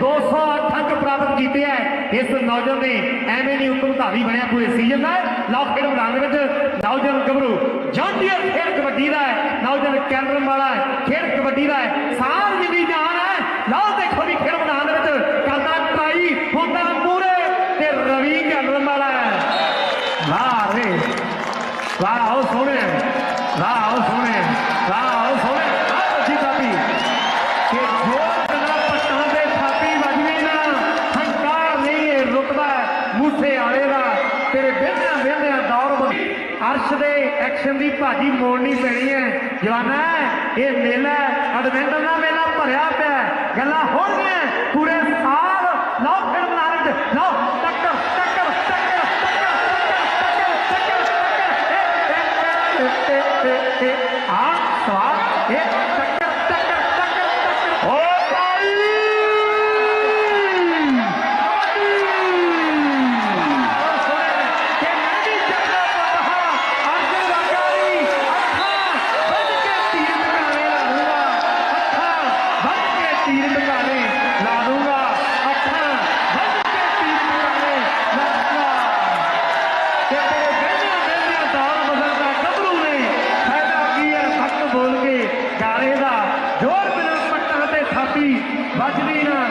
208 ਅੰਕ ਪ੍ਰਾਪਤ ਕੀਤੇ ਹੈ। ਇਸ ਨੌਜਵਾਨ ਨੇ ਐਵੇਂ ਨਹੀਂ ਉੱਤਮ ਬਣਿਆ ਪੂਰੇ ਸੀਜ਼ਨ ਦਾ। ਲਓ, ਖੇਡ ਮੈਦਾਨ ਦੇ ਵਿੱਚ ਨੌਜਵਾਨ ਗੱਭਰੂ, ਜੌਂਡੀਅਰ ਖੇਡ ਕਬੱਡੀ ਦਾ ਹੈ। ਨੌਜਵਾਨ ਕੈਂਡਰਮ ਵਾਲਾ ਹੈ, ਖੇਡ ਕਬੱਡੀ ਦਾ ਹੈ। ਸਾਰ ਜਿੰਦੀ ਜਾਨ ਹੈ। ਲਓ, ਦੇਖੋ ਵੀ ਖੇਡ ਮੈਦਾਨ ਦੇ ਵਿੱਚ ਕਰਦਾ ਟਰਾਈ, ਹੁੰਦਾ ਪੂਰੇ ਤੇ ਰਵੀ ਕੈਂਡਰਮ ਵਾਲਾ ਹੈ। ਵਾਹ ਰੇ, ਵਾਹ, ਉਹ ਸੋਹਣੇ। ਵਾਹ, ਉਹ ਸੋਹਣੇ। ਵਾਹ, ਉਹ ਮੂਸੇ ਤੇਰੇ ਵਿਹਨਿਆਂ ਵਿਹਨਿਆਂ ਦੌਰ ਅਰਸ਼ ਦੇ ਐਕਸ਼ਨ ਦੀ ਭਾਜੀ ਮੋੜਨੀ ਪੈਣੀ ਹੈ। ਜਵਾਨਾ, ਇਹ ਮੇਲਾ ਐਡਵੈਂਟਰ ਦਾ ਮੇਲਾ ਭਰਿਆ ਪਿਆ ਗੱਲਾਂ ਹੋ ਹੋਣਗੀਆਂ। ਪੂਰੇ ਸਾਲ ਲਓ ਫਿਰ ਨਾਰਦ ਲਓ ਟੱਕਰ ਟੱਕਰ ਟੱਕਰ ਟੱਕਰ ਟੱਕਰ ਟੱਕਰ ਟੱਕਰ ਆ ਸਵਾਲ, ਇਹ ਬੋਲ ਕੇ ਡਾਰੇ ਦਾ ਜੋਰ ਬਿਨਾ ਪੱਟਾਂ ਤੇ ਥਾਪੀ ਵੱਜਦੀ ਨਾ।